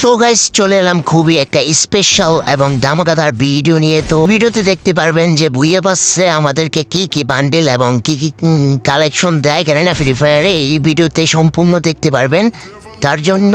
So guys চলে এলাম খুবই একটা স্পেশাল এবং দামকাদার ভিডিও নিয়ে। তো ভিডিওতে দেখতে পারবেন যে বুয়ে পাচ্ছে আমাদেরকে কি কি বান্ডেল এবং কি কি কালেকশন দেয় কেন না ফ্রি ফায়ারে এই ভিডিওতে সম্পূর্ণ দেখতে পারবেন। তার জন্য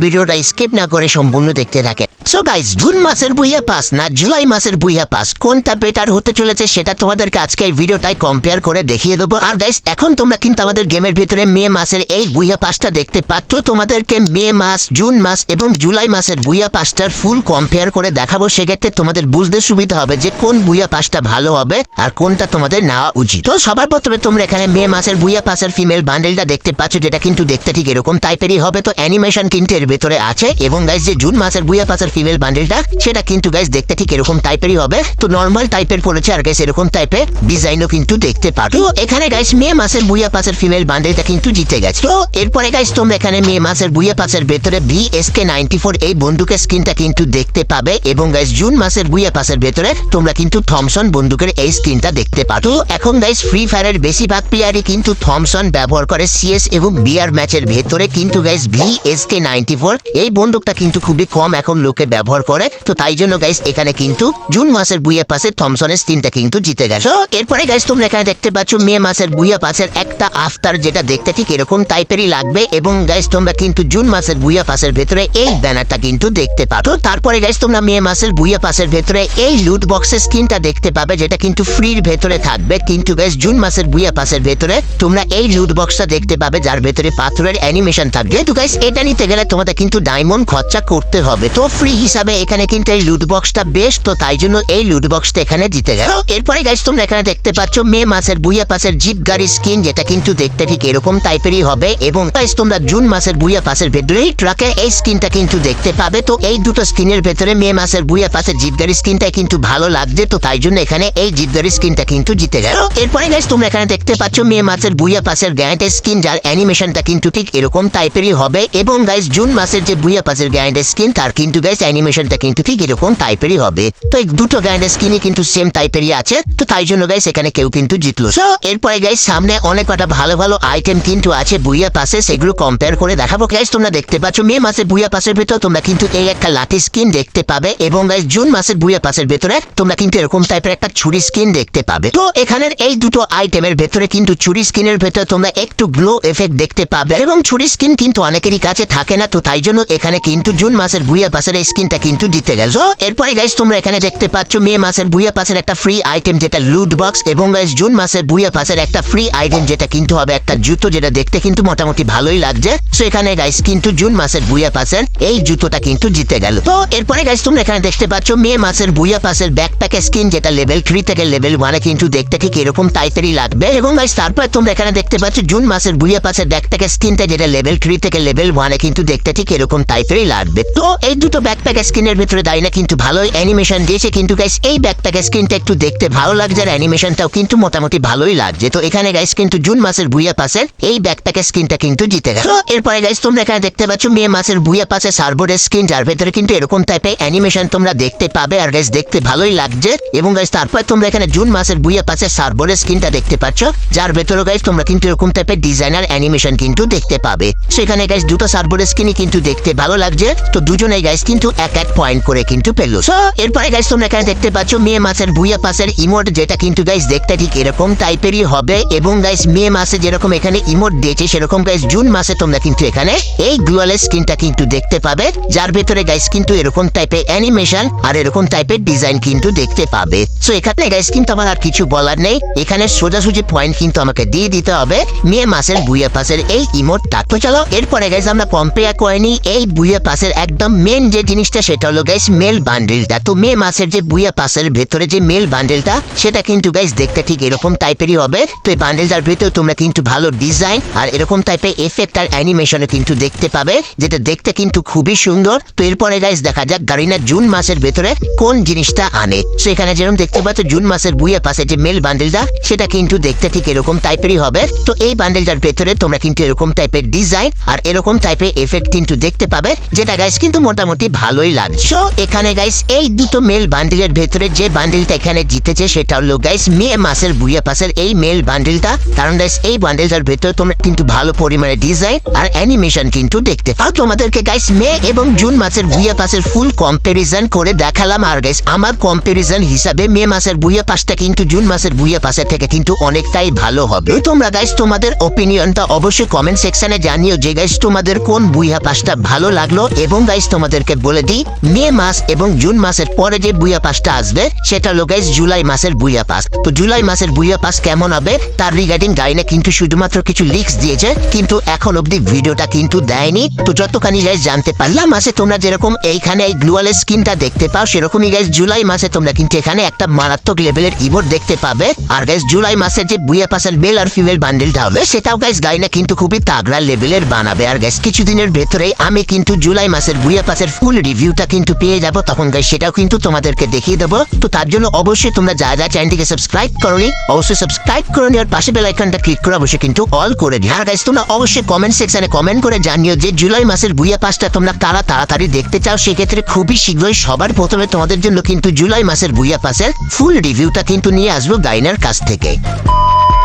ভিডিওটা স্কিপ না করে সম্পূর্ণ দেখতে থাকে সো গাইস জুন মাসের বুইয়া পাস না, জুলাই মাসের বুইয়া পাস কোনটা বেটার হতে চলেছে সেটা তোমাদেরকে আজকে এই ভিডিওটাই কম্পেয়ার করে দেখিয়ে দেবো। আর গাইস এখন তোমরা কিন্তু আমাদের গেমের ভিতরে মে মাসের এই বুইয়া পাসটা দেখতে পাচ্ছ। তোমাদেরকে মে মাস, জুন মাস এবং জুলাই মাসের বুইয়া পাসটার ফুল কম্পেয়ার করে দেখাবো। সেক্ষেত্রে তোমাদের বুঝতে সুবিধা হবে যে কোন বুইয়া পাসটা ভালো হবে আর কোনটা তোমাদের নেওয়া উচিত। তো সবার প্রথমে তোমরা এখানে মে মাসের বুইয়া পাসের ফিমেল বান্ডেলটা দেখতে পাচ্ছ, যেটা কিন্তু দেখতে ঠিক এরকম টাইপেরই হবে। তো অ্যানিমেশন কিন্তু এর ভেতরে আছে এবং গাইস যে জুন মাসের বুইয়া পাসের ফিমেল বান্ডেলটা সেটা কিন্তু গাইস দেখতে ঠিক এরকম টাইপেরই হবে। তো নর্মাল টাইপের পড়েছে আর গাইস এরকম টাইপের ডিজাইনও কিন্তু দেখতে পারো। এখানে গাইস মে মাসের বুয়া পাসের ফিমেল বান্ডেলটা কিন্তু জিতে গেছে। তো এরপরে গাইস তোমরা এখানে মে মাসের বুইয়া পাসের ভেতরে V S K ninety four এই বন্দুকের স্কিনটা কিন্তু দেখতে পাবে এবং গাইস জুন মাসের বুইয়া পাসের ভেতরে তোমরা কিন্তু থমসন বন্দুকের এই স্কিনটা দেখতে পারো। এখন গাইস ফ্রি ফায়ারের বেশিরভাগ প্লেয়ারই কিন্তু থমসন ব্যবহার করে সিএস এবং বিআর ম্যাচের ভেতরে কিন্তু guys V S K ninety four এই বন্দুকটা কিন্তু খুবই কম এখন লোকে ব্যবহার করে। তো তাই জন্য গাইস এখানে কিন্তু জুন মাসের বুইয়া পাসে থমসনের স্কিনটা কিন্তু জিতে গেছে। এরপরে গাইস তোমরা এখানে দেখতে পাচ্ছ, মে মাসের বুইয়া পাসের একটা আফতার যেটা দেখতে ঠিক এরকম টাইপেরই লাগবে এবং গাইস তোমরা কিন্তু জুন মাসের বুইয়া পাসের ভেতরে এই ব্যানারটা কিন্তু দেখতে পাবো তারপরে গাইস তোমরা মে মাসের বুইয়া পাসের ভেতরে এই লুট বক্সের স্কিনটা দেখতে পাবে যেটা কিন্তু ফ্রির ভেতরে থাকবে। কিন্তু গাইস জুন মাসের বুইয়া পাসের ভেতরে তোমরা এই লুট বক্সটা দেখতে পাবে, যার ভেতরে পাথরের অ্যানিমেশন থাকবে। তো গাইস এটা নিতে গেলে তোমাদের কিন্তু ডায়মন্ড খরচা করতে হবে। তো ফ্রি হিসাবে এখানে কিন্তু এই লুট বক্সটা বেশ, তো তাই জন্য এই লুট বক্সটা এখানে দিতে গেল। এরপরে গাইস তোমরা এখানে দেখতে পাচ্ছ মে মাসের বুইয়া পাশের জিপ গাড়ি স্কিন যেটা কিন্তু দেখতে ঠিক এরকম টাইপেরই হবে। এবং গাইস তোমরা জুন মাসের বুইয়া পাসের ভেতরে এই ট্রাকে এই স্কিনটা কিন্তু দেখতে পাবে। তো এই দুটো স্কিনের ভেতরে মে মাসের বুইয়া পাশের জিপ গাড়ি স্কিনটা কিন্তু ভালো লাগছে। তো তাই জন্য এখানে এই জিপ গাড়ি স্কিনটা কিন্তু জিতে গেল। এরপরে গাইস তোমরা এখানে দেখতে পাচ্ছ মে মাসের বুইয়া পাসের গ্যান্ডের স্কিন যার অ্যানিমেশনটা কিন্তু ঠিক এরকম টাইপেরই হবে। এবং গাইস জুন মাসের যে বুইয়া পাসের গ্যান্ডের স্কিন তার কিন্তু গাইস অ্যানিমেশনটা কিন্তু ঠিক এরকম টাইপেরই হবে। তো এই দুটো গ্যান্ডের স্কিনই কিন্তু সেম টাইপেরই আছে তো তাই জন্য গাইস এখানে কেউ কিন্তু জিতলো। So, এরপরে গাইস সামনে অনেক কটা ভালো ভালো আইটেম কিন্তু আছে বুইয়া পাসে সেগুলো কম্পেয়ার করে দেখাবো। গাইস তোমরা দেখতে পাচ্ছ মে মাসের বুইয়া পাসের ভিতর তোমরা কিন্তু এই একটা লাঠি স্কিন দেখতে পাবে এবং গাইস জুন মাসের বুইয়া পাশের ভেতরে তোমরা কিন্তু এরকম টাইপের একটা ছুরি স্কিন দেখতে পাবে। তো এখানের এই দুটো আইটেমের ভেতরে কিন্তু ছুরি স্কিনের ভেতরে তোমরা একটু গ্লো এফেক্ট দেখতে পাবে এবং ছুরি স্কিন কিন্তু অনেকেরই কাছে থাকে না তো তাই জন্য এখানে কিন্তু জুন মাসের বুইয়া পাসের এই স্কিনটা কিন্তু দিতে গেল। এরপরে গাইস তোমরা এখানে দেখতে পাচ্ছ মে মাসের বুইয়া পাসের একটা ফ্রি আইটেম যেটা লুট বক্স এবং গাইস জুন মাসের বুইয়া পাসের একটা ফ্রি আইটেম যেটা কিন্তু হবে একটা জুতো যেটা দেখতে কিন্তু মোটামুটি ভালোই লাগছে। তো এখানে গাইস কিন্তু জুন মাসের বুইয়া পাসের এই জুতোটা কিন্তু জিতে গেল। তো এরপরে গাইস তোমরা এখানে দেখতে পাচ্ছ মে মাসের বুইয়া পাসের ব্যাকপ্যাক স্কিন যেটা লেভেল থ্রি থেকে লেভেল ওয়ানে কিন্তু দেখতে ঠিক এরকম টাইপেরই লাগবে। এবং গাইস তারপর তোমরা এখানে দেখতে পাচ্ছ জুন মাসের বুইয়া পাসের ব্যাকপ্যাক স্কিনটা যেটা লেভেল থ্রি থেকে লেভেল ওয়ানে কিন্তু দেখতে ঠিক এরকম টাইপেরই লাগবে। তো এই দুটো ব্যাকপ্যাক স্কিনের ভিতরে দাঁড়িয়ে কিন্তু ভালোই অ্যানিমেশন দিয়েছে কিন্তু গাইস এই ব্যাকপ্যাক স্কিনটা একটু দেখতে ভালো লাগছে আর অ্যানিমেশনটাও কিন্তু মোটামুটি ভালোই লাগছে। তো এখানে গাইস কিন্তু জুন মাসের বুইয়া পাসের এই ব্যাকপ্যাক স্কিনটা কিন্তু জিতে গেল এরপরে গাইস তোমরা এখানে দেখতে পাচ্ছ মে মাসের বুইয়া পাসের সার্বোর্ডের স্কিন যার ভেতরে কিন্তু এরকম টাইপের অ্যানিমেশন তোমরা দেখতে পাবে আর গাইস দেখতে ভালোই লাগছে। এবং গাইস তারপর তোমরা এখানে জুন মাসের বুইয়া পাসের সার্বোর্ডের স্কিনটা দেখতে পাচ্ছ, যার ভেতরে গাইস তোমরা কিন্তু এরকম টাইপের ডিজাইনার অ্যানিমেশন কিন্তু দেখতে পাবে। সেখানে গাইস দুটো সার্বোর্ডের স্কিনই কিন্তু দেখতে ভালো লাগছে। তো দুজনেই গাইস কিন্তু এক এক পয়েন্ট করে কিন্তু পেল So, এরপরে গাইস তোমরা এখানে দেখতে পাচ্ছ মে মাসের বুইয়া পাসের ইমোট যেটা কিন্তু গাইস দেখতে ঠিক এরকম টাইপেরই হবে এবং গাইস মে মাসে যেরকম এখানে ইমোট দিয়েছে সেরকম গাইস জুন মাসে তোমরা কিন্তু এখানে এই গ্লোয়ালের স্কিনটা কিন্তু দেখতে পাবে। যার ভেতরে গাইস কিন্তু এরকম টাইপের অ্যানিমেশন আর এরকম টাইপের ডিজাইন কিন্তু দেখতে পাবে। সো এখানে গাইস কিন্তু আমার আর কিছু বলার নেই। এখানে সোজাসুজি পয়েন্ট কিন্তু আমাকে দিয়ে দিতে হবে মে মাসের বুইয়া পাসের এই ইমোটটা তো চলো এরপরে গাইস আমরা কম্পেয়ার নিই এই বুইয়া পাসের একদম মেন যে জিনিসটা সেটা হলো গাইস মেল বান্ডেলটা তো মে মাসের যে বুইয়া পাসের ভেতরে যে মেল বান্ডেলটা সেটা কিন্তু গাইস দেখতে ঠিক এরকম টাইপেরই হবে। তো এই বান্ডেলটার ভেতরে তোমরা কিন্তু ভালো ডিজাইন আর এরকম টাইপের এফেক্ট আর অ্যানিমেশনও কিন্তু দেখতে পাবে, যেটা দেখতে কিন্তু খুবই সুন্দর। তো এরপরে গাইস দেখা যাক গারিনা জুন মাসের ভেতরে কোন জিনিসটা আনে। তো এখানে যেরকম দেখতে পাচ্ছ, জুন মাসের বুইয়া পাশে যে মেল বান্ডেলটা সেটা কিন্তু দেখতে ঠিক এরকম টাইপেরই হবে। তো এই বান্ডেলটার ভেতরে তোমরা কিন্তু এরকম টাইপের ডিজাইন আর এরকম টাইপের এফেক্ট কিন্তু দেখতে পাবে যেটা গাইস কিন্তু মোটামুটি ভালোই লাগছে এখানে গাইস এই দুটো মেল বান্ডিলের ভেতরে যে বান্ডিলটা এখানে জিতেছে সেটা হলো গাইস মে মাসের, বুয়া পাসের এই মেল বান্ডিলটা কারণ গাইস এই বান্ডিলটার ভেতরে তোমরা কিন্তু ভালো পরিমাণে ডিজাইন আর অ্যানিমেশন কিন্তু দেখতে পাও। তোমাদেরকে গাইস মে এবং জুন মাসের, বুয়া পাসের ফুল কম্পারিজন করে দেখালাম। আর গাইস আমার কম্পারিজন হিসাবে মে মাসের, বুয়া পাসটা কিন্তু জুন মাসের, বুয়া পাসের থেকে কিন্তু অনেকটাই ভালো হবে। তোমরা গাইস তোমাদের ওপিনিয়নটা অবশ্যই কমেন্ট সেকশনে জানিও যে গাইস তোমাদের কোন বুয়া পাসটা ভালো লাগল এবং গাইস তোমাদেরকে বলে দিই, মে মাস এবং জুন মাসের পরে যে বুয়া পাসটা আসবে, সেটা হলো গাইস জুলাই মাসের বুয়া পাস তো জুলাই মাসের বুয়া পাস কেমন হবে, তার রিগার্ডিং ডাইনে কিন্তু শুধুমাত্র কিছু লিক্স দিয়েছে, কিন্তু এখন অবধি ভিডিওটা কিন্তু দেয়নি। তো যতখানি গাইস জানতে পারলাম, মাসে তোমরা যেরকম এইখানে এই গ্লুয়ালের স্কিনটা দেখতে পাও, সেরকমই গাইস জুলাই মাসে তোমরা কিন্তু এখানে একটা মারাত্মক লেভেলের ইমোট দেখতে পাবে। আর গাইস জুলাই মাসের যে বুয়া পাসের মেল আর ফিমেল বান্ডেলটা হবে, সেটাও গাইস গাইনা কিন্তু খুবই তাগড়া লেভেলের বানাবে। আর গাইস কিছুদিনের ভেতরেই আমি কিন্তু জুলাই মাসের বুয়া পাসের ফুল রিভিউটা কিন্তু পেয়ে যাব। তখন গাইস সেটাও কিন্তু তোমাদেরকে দেখিয়ে দেবো। তো তার জন্য অবশ্যই তোমরা যা যা চ্যানেলটিকে সাবস্ক্রাইব করোনি, অবশ্যই সাবস্ক্রাইব করে আর পাশে বেল আইকনটা ক্লিক করে অবশ্যই কিন্তু অল করে দিও। আর গাইস তোমরা অবশ্যই কমেন্ট সেকশনে কমেন্ট করে জানিও যে জুলাই মাসের বুয়া পাসটা তোমরা তারা তাড়াতাড়ি দেখতে চাও? সেক্ষেত্রে খুবই শীঘ্রই সবার প্রথমে তোমাদের জন্য কিন্তু জুলাই মাসের বুয়া পাসের ফুল রিভিউটা কিন্তু নিয়ে আসব গাইনার কাছ থেকে।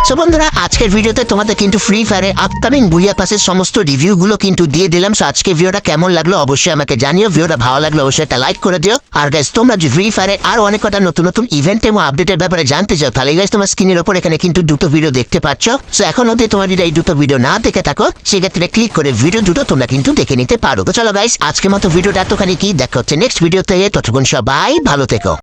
সো বন্ধুরা, আজকের ভিডিওতে তোমাদের কিন্তু ফ্রি ফায়ারে আপকামিং বুইয়া পাসের সমস্ত রিভিউগুলো কিন্তু দিয়ে দিলাম। সো আজকে ভিডিওটা কেমন লাগল অবশ্যই আমাকে জানিও। ভিডিওটা ভালো লাগল অবশ্যই একটা লাইক করে দিও। আর গাইস তোমরা যে ফ্রি ফায়ারে আর অনেক কটা নতুন নতুন ইভেন্ট এবং আপডেটের ব্যাপারে জানতে চাও, তাহলে গাইস তোমার স্ক্রিনের ওপর এখানে কিন্তু দুটো ভিডিও দেখতে পাচ্ছ। সো এখন অব্দি তোমার যদি এই দুটো ভিডিও না দেখে থাকো, সেক্ষেত্রে ক্লিক করে ভিডিও দুটো তোমরা কিন্তু দেখে নিতে পারো। তো চলো গাইস আজকের মতো ভিডিওটা এতখানি কি? দেখা হচ্ছে নেক্সট ভিডিওতে ততক্ষণ সবাই ভালো থেকো।